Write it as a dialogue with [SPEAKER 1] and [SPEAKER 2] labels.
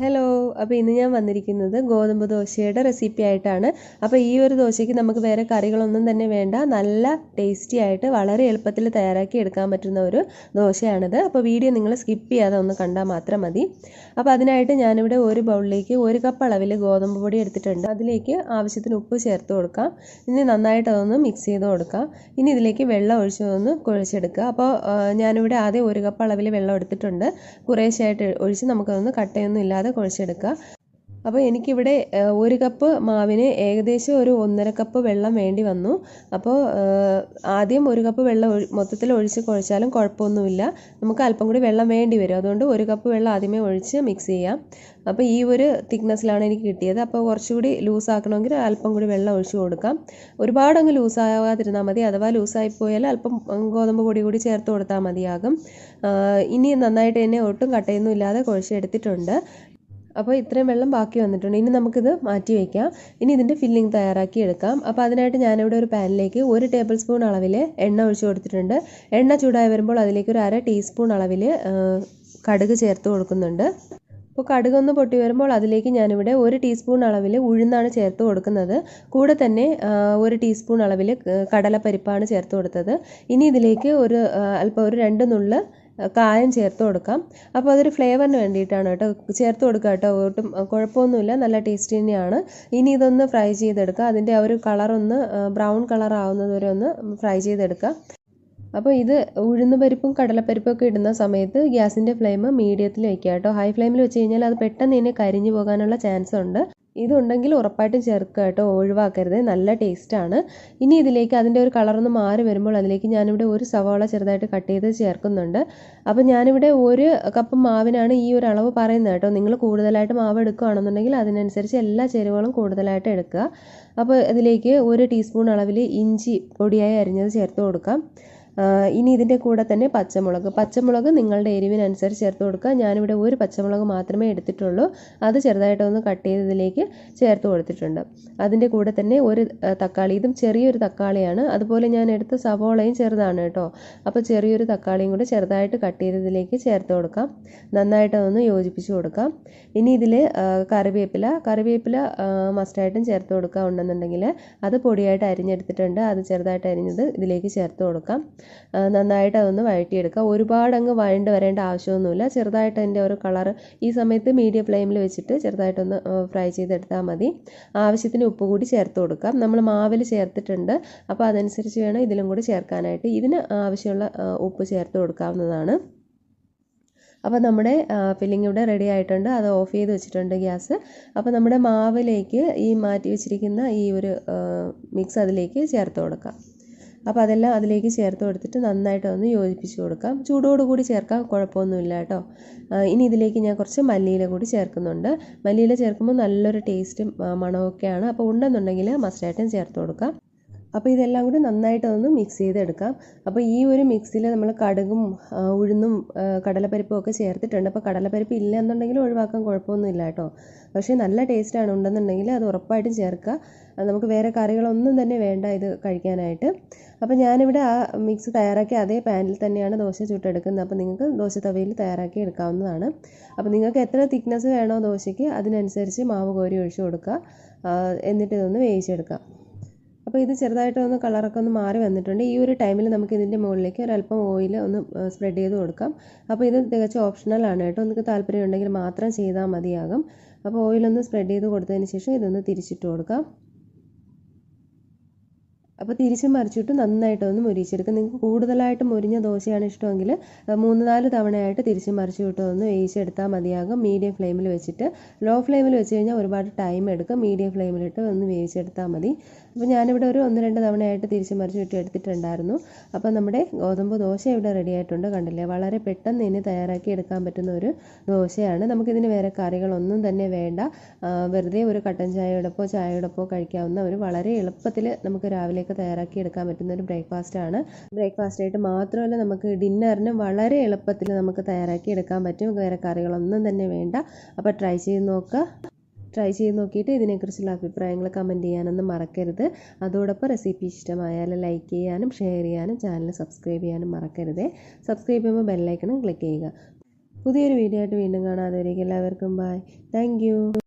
[SPEAKER 1] Hello അപ്പോൾ ഇന്ന് ഞാൻ വന്നിരിക്കുന്നത് ഗോതമ്പ് ദോശയുടെ റെസിപ്പി ആയിട്ടാണ്. അപ്പോൾ ഈ ഒരു ദോശയ്ക്ക് നമുക്ക് വേറെ കറികളൊന്നും തന്നെ വേണ്ട. നല്ല ടേസ്റ്റി ആയിട്ട് വളരെ എളുപ്പത്തിൽ തയ്യാറാക്കി എടുക്കാൻ പറ്റുന്ന ഒരു ദോശയാണിത്. അപ്പോൾ വീഡിയോ നിങ്ങൾ സ്കിപ്പ് ചെയ്യാതെ ഒന്ന് കണ്ടാൽ മാത്രം മതി. അപ്പോൾ അതിനായിട്ട് ഞാനിവിടെ ഒരു ബൗളിലേക്ക് ഒരു കപ്പ് അളവിൽ ഗോതമ്പ് പൊടി എടുത്തിട്ടുണ്ട്. അതിലേക്ക് ആവശ്യത്തിന് ഉപ്പ് ചേർത്ത് കൊടുക്കാം. ഇനി നന്നായിട്ട് അതൊന്ന് മിക്സ് ചെയ്ത് കൊടുക്കാം. ഇനി ഇതിലേക്ക് വെള്ളം ഒഴിച്ചതൊന്ന് കുഴച്ചെടുക്കുക. അപ്പോൾ ഞാനിവിടെ ആദ്യം ഒരു കപ്പ് അളവിൽ വെള്ളം എടുത്തിട്ടുണ്ട്. കുറേശ്ശായിട്ട് ഒഴിച്ച് നമുക്കതൊന്ന് കട്ടയൊന്നും ഇല്ലാതെ കുഴച്ചെടുക്കുക. അപ്പോൾ എനിക്കിവിടെ ഒരു കപ്പ് മാവിന് ഏകദേശം ഒരു ഒന്നര കപ്പ് വെള്ളം വേണ്ടി വന്നു. അപ്പോൾ ആദ്യം ഒരു കപ്പ് വെള്ളം മൊത്തത്തിൽ ഒഴിച്ച് കുഴച്ചാലും കുഴപ്പമൊന്നുമില്ല. നമുക്ക് അല്പം കൂടി വെള്ളം വേണ്ടി വരും. അതുകൊണ്ട് ഒരു കപ്പ് വെള്ളം ആദ്യമേ ഒഴിച്ച് മിക്സ് ചെയ്യാം. അപ്പോൾ ഈ ഒരു തിക്നെസ്സിലാണ് എനിക്ക് കിട്ടിയത്. അപ്പോൾ കുറച്ചുകൂടി ലൂസ് ആക്കണമെങ്കിൽ അല്പം കൂടി വെള്ളം ഒഴിച്ച് കൊടുക്കാം. ഒരുപാട് അങ്ങ് ലൂസ് ആവാതിരുന്നാൽ മതി. അഥവാ ലൂസായി പോയാൽ അല്പം ഗോതമ്പ് പൊടി കൂടി ചേർത്ത് കൊടുത്താൽ മതിയാകും. ഇനി നന്നായിട്ട് തന്നെ ഒട്ടും കട്ടയൊന്നും ഇല്ലാതെ കുഴച്ചെടുത്തിട്ടുണ്ട്. അപ്പോൾ ഇത്രയും വെള്ളം ബാക്കി വന്നിട്ടുണ്ട്. ഇനി നമുക്കിത് മാറ്റി വയ്ക്കാം. ഇനി ഇതിന്റെ ഫില്ലിംഗ് തയ്യാറാക്കി എടുക്കാം. അപ്പോൾ അതിനായിട്ട് ഞാനിവിടെ ഒരു പാനിലേക്ക് ഒരു ടേബിൾ സ്പൂൺ അളവിൽ എണ്ണ ഒഴിച്ചു കൊടുത്തിട്ടുണ്ട്. എണ്ണ ചൂടായി വരുമ്പോൾ അതിലേക്ക് ഒരു അര ടീസ്പൂൺ അളവിൽ കടുക് ചേർത്ത് കൊടുക്കുന്നുണ്ട്. അപ്പോൾ കടുകൊന്ന് പൊട്ടി വരുമ്പോൾ അതിലേക്ക് ഞാനിവിടെ ഒരു ടീസ്പൂൺ അളവിൽ ഉഴുന്നാണ് ചേർത്ത് കൊടുക്കുന്നത്. കൂടെ തന്നെ ഒരു ടീസ്പൂൺ അളവിൽ കടലപ്പരിപ്പാണ് ചേർത്ത് കൊടുത്തത്. ഇനി ഇതിലേക്ക് ഒരു അല്പം ഒരു രണ്ട് നുള്ള് കായം ചേർത്ത് കൊടുക്കാം. അപ്പോൾ അതൊരു ഫ്ലേവറിന് വേണ്ടിയിട്ടാണ് കേട്ടോ. ചേർത്ത് കൊടുക്കുക കേട്ടോ. ഒട്ടും കുഴപ്പമൊന്നുമില്ല. നല്ല ടേസ്റ്റ് തന്നെയാണ്. ഇനി ഇതൊന്ന് ഫ്രൈ ചെയ്തെടുക്കുക. അതിന്റെ ആ ഒരു കളറൊന്ന് ബ്രൗൺ കളർ ആവുന്നത് വരെ ഒന്ന് ഫ്രൈ ചെയ്തെടുക്കുക. അപ്പോൾ ഇത് ഉഴുന്ന് പരിപ്പും കടലപ്പരിപ്പും ഒക്കെ ഇടുന്ന സമയത്ത് ഗ്യാസിന്റെ ഫ്ലെയിം മീഡിയത്തിൽ വയ്ക്കുക കേട്ടോ ഹൈ ഫ്ലെയിമിൽ വെച്ച് കഴിഞ്ഞാൽ അത് പെട്ടെന്ന് തന്നെ കരിഞ്ഞു പോകാനുള്ള ചാൻസ് ഉണ്ട്. ഇതുണ്ടെങ്കിൽ ഉറപ്പായിട്ടും ചേർക്കുക കേട്ടോ ഒഴിവാക്കരുത്. നല്ല ടേസ്റ്റാണ് ഇനി ഇതിലേക്ക് അതിന്റെ ഒരു കളറൊന്ന് മാറി വരുമ്പോൾ അതിലേക്ക് ഞാനിവിടെ ഒരു സവാള ചെറുതായിട്ട് കട്ട് ചെയ്ത് ചേർക്കുന്നുണ്ട്. അപ്പോൾ ഞാനിവിടെ ഒരു കപ്പ് മാവിനാണ് ഈ ഒരു അളവ് പറയുന്നത് കേട്ടോ. നിങ്ങൾ കൂടുതലായിട്ട് മാവ് എടുക്കുകയാണെന്നുണ്ടെങ്കിൽ അതിനനുസരിച്ച് എല്ലാ ചേരുവകളും കൂടുതലായിട്ട് എടുക്കുക. അപ്പോൾ ഇതിലേക്ക് ഒരു ടീസ്പൂൺ അളവിൽ ഇഞ്ചി പൊടിയായി അരിഞ്ഞത് ചേർത്ത് കൊടുക്കാം. ഇനി ഇതിന്റെ കൂടെ തന്നെ പച്ചമുളക്. പച്ചമുളക് നിങ്ങളുടെ എരിവിനനുസരിച്ച് ചേർത്ത് കൊടുക്കുക. ഞാനിവിടെ ഒരു പച്ചമുളക് മാത്രമേ എടുത്തിട്ടുള്ളൂ. അത് ചെറുതായിട്ടൊന്ന് കട്ട് ചെയ്തതിലേക്ക് ചേർത്ത് കൊടുത്തിട്ടുണ്ട്. അതിന്റെ കൂടെ തന്നെ ഒരു തക്കാളി. ഇതും ചെറിയൊരു തക്കാളിയാണ്. അതുപോലെ ഞാൻ എടുത്ത സവോളയും ചെറുതാണ് കേട്ടോ. അപ്പോൾ ചെറിയൊരു തക്കാളിയും കൂടെ ചെറുതായിട്ട് കട്ട് ചെയ്തതിലേക്ക് ചേർത്ത് കൊടുക്കാം. നന്നായിട്ടൊന്ന് യോജിപ്പിച്ച് കൊടുക്കാം. ഇനി ഇതിൽ കറിവേപ്പില. കറിവേപ്പില മസ്റ്റായിട്ടും ചേർത്ത് കൊടുക്കുക ഉണ്ടെന്നുണ്ടെങ്കിൽ അത് പൊടിയായിട്ട് അരിഞ്ഞെടുത്തിട്ടുണ്ട്. അത് ചെറുതായിട്ട് അരിഞ്ഞത് ഇതിലേക്ക് ചേർത്ത് കൊടുക്കാം. നന്നായിട്ട് അതൊന്ന് വഴറ്റിയെടുക്കുക. ഒരുപാട് അങ്ങ് വഴണ്ട് വരേണ്ട ആവശ്യമൊന്നുമില്ല. ചെറുതായിട്ട് അതിന്റെ ഒരു കളർ ഈ സമയത്ത് മീഡിയം ഫ്ലെയിമിൽ വെച്ചിട്ട് ചെറുതായിട്ടൊന്ന് ഫ്രൈ ചെയ്തെടുത്താൽ മതി. ആവശ്യത്തിന് ഉപ്പ് കൂടി ചേർത്ത് കൊടുക്കാം. നമ്മൾ മാവിൽ ചേർത്തിട്ടുണ്ട്. അപ്പോൾ അതനുസരിച്ച് വേണം ഇതിലും കൂടി ചേർക്കാനായിട്ട്. ഇതിന് ആവശ്യമുള്ള ഉപ്പ് ചേർത്ത് കൊടുക്കാവുന്നതാണ്. അപ്പോൾ നമ്മുടെ ഫില്ലിംഗ് ഇവിടെ റെഡി ആയിട്ടുണ്ട്. അത് ഓഫ് ചെയ്ത് വെച്ചിട്ടുണ്ട് ഗ്യാസ്. അപ്പോൾ നമ്മുടെ മാവിലേക്ക് ഈ മാറ്റി വെച്ചിരിക്കുന്ന ഈ ഒരു മിക്സ് അതിലേക്ക് ചേർത്ത് കൊടുക്കാം. അപ്പോൾ അതെല്ലാം അതിലേക്ക് ചേർത്ത് കൊടുത്തിട്ട് നന്നായിട്ട് ഒന്ന് യോജിപ്പിച്ച് കൊടുക്കാം. ചൂടോടുകൂടി ചേർക്കാം കുഴപ്പമൊന്നുമില്ല കേട്ടോ. ഇനി ഇതിലേക്ക് ഞാൻ കുറച്ച് മല്ലിയില കൂടി ചേർക്കുന്നുണ്ട്. മല്ലിയില ചേർക്കുമ്പോൾ നല്ലൊരു ടേസ്റ്റും മണമൊക്കെയാണ് അപ്പോൾ ഉണ്ടെന്നുണ്ടെങ്കിൽ മസ്റ്റായിട്ടും ചേർത്ത് കൊടുക്കാം. അപ്പോൾ ഇതെല്ലാം കൂടി നന്നായിട്ട് ഒന്ന് മിക്സ് ചെയ്തെടുക്കാം. അപ്പോൾ ഈ ഒരു മിക്സിൽ നമ്മൾ കടുകും ഉഴുന്നും കടലപ്പരിപ്പും ഒക്കെ ചേർത്തിട്ടുണ്ട്. അപ്പോൾ കടലപ്പരിപ്പ് ഇല്ല എന്നുണ്ടെങ്കിൽ ഒഴിവാക്കാൻ കുഴപ്പമൊന്നുമില്ല കേട്ടോ. പക്ഷേ നല്ല ടേസ്റ്റാണ് ഉണ്ടെന്നുണ്ടെങ്കിൽ അത് ഉറപ്പായിട്ടും ചേർക്കുക. നമുക്ക് വേറെ കറികളൊന്നും തന്നെ വേണ്ട ഇത് കഴിക്കാനായിട്ട്. അപ്പോൾ ഞാനിവിടെ ആ മിക്സ് തയ്യാറാക്കി അതേ പാനിൽ തന്നെയാണ് ദോശ ചുട്ടെടുക്കുന്നത്. അപ്പോൾ നിങ്ങൾക്ക് ദോശ തവയിൽ തയ്യാറാക്കി എടുക്കാവുന്നതാണ്. അപ്പോൾ നിങ്ങൾക്ക് എത്ര തിക്നെസ് വേണോ ദോശയ്ക്ക് അതിനനുസരിച്ച് മാവ് കോരി ഒഴിച്ചു കൊടുക്കുക. എന്നിട്ട് ഇതൊന്ന് വേവിച്ചെടുക്കാം അപ്പോൾ ഇത് ചെറുതായിട്ട് ഒന്ന് കളറൊക്കെ ഒന്ന് മാറി വന്നിട്ടുണ്ട്. ഈ ഒരു ടൈമിൽ നമുക്ക് ഇതിന്റെ മുകളിലേക്ക് ഒരല്പം ഓയിൽ ഒന്ന് സ്പ്രെഡ് ചെയ്ത് കൊടുക്കാം. അപ്പോൾ ഇത് തികച്ചും ആണ് കേട്ടോ. നിങ്ങൾക്ക് താല്പര്യം ഉണ്ടെങ്കിൽ മാത്രം ചെയ്താൽ മതിയാകും. അപ്പോൾ ഓയിലൊന്ന് സ്പ്രെഡ് ചെയ്ത് കൊടുത്തതിന് ശേഷം ഇതൊന്ന് തിരിച്ചിട്ട് കൊടുക്കാം. അപ്പോൾ തിരിച്ചും മറിച്ചിട്ട് നന്നായിട്ടൊന്ന് മുരിച്ചെടുക്കുക നിങ്ങൾക്ക് കൂടുതലായിട്ട് മുരിഞ്ഞ ദോശയാണ് ഇഷ്ടമെങ്കിൽ മൂന്ന് നാല് തവണയായിട്ട് തിരിച്ചും മറിച്ചും വിട്ടൊന്ന് വേവിച്ചെടുത്താൽ മതിയാകും. മീഡിയം ഫ്ലെയിമിൽ വെച്ചിട്ട് ലോ ഫ്ലെയിമിൽ വെച്ച് കഴിഞ്ഞാൽ ഒരുപാട് ടൈം എടുക്കും. മീഡിയം ഫ്ലെയിമിലിട്ട് ഒന്ന് വേവിച്ചെടുത്താൽ മതി. അപ്പോൾ ഞാനിവിടെ ഒരു ഒന്ന് രണ്ട് തവണയായിട്ട് തിരിച്ച് മറിച്ച് വിട്ട് എടുത്തിട്ടുണ്ടായിരുന്നു. അപ്പോൾ നമ്മുടെ ഗോതമ്പ് ദോശ ഇവിടെ റെഡി ആയിട്ടുണ്ട്. കണ്ടില്ലേ? വളരെ പെട്ടെന്ന് ഇനി തയ്യാറാക്കി എടുക്കാൻ പറ്റുന്ന ഒരു ദോശയാണ്. നമുക്കിതിന് വേറെ കറികളൊന്നും തന്നെ വേണ്ട. വെറുതെ ഒരു കട്ടൻ ചായയോടൊപ്പോ ചായയോടൊപ്പോ കഴിക്കാവുന്ന ഒരു വളരെ എളുപ്പത്തിൽ നമുക്ക് രാവിലെയൊക്കെ തയ്യാറാക്കി എടുക്കാൻ പറ്റുന്ന ഒരു ബ്രേക്ക്ഫാസ്റ്റ് ആണ്. ബ്രേക്ക്ഫാസ്റ്റ് ആയിട്ട് മാത്രമല്ല നമുക്ക് ഡിന്നറിന് വളരെ എളുപ്പത്തിൽ നമുക്ക് തയ്യാറാക്കി എടുക്കാൻ പറ്റും. വേറെ കറികളൊന്നും തന്നെ വേണ്ട. അപ്പോൾ ട്രൈ ചെയ്ത് നോക്കുക ട്രൈ ചെയ്ത് നോക്കിയിട്ട് ഇതിനെക്കുറിച്ചുള്ള അഭിപ്രായങ്ങൾ കമന്റ് ചെയ്യാനൊന്നും മറക്കരുത്. അതോടൊപ്പം റെസിപ്പി ഇഷ്ടമായാൽ ലൈക്ക് ചെയ്യാനും ഷെയർ ചെയ്യാനും ചാനൽ സബ്സ്ക്രൈബ് ചെയ്യാനും മറക്കരുത്. സബ്സ്ക്രൈബ് ചെയ്യുമ്പോൾ ബെല്ലൈക്കണം ക്ലിക്ക് ചെയ്യുക. പുതിയൊരു വീഡിയോ ആയിട്ട് വീണ്ടും കാണാതെ എല്ലാവർക്കും ബായ് താങ്ക്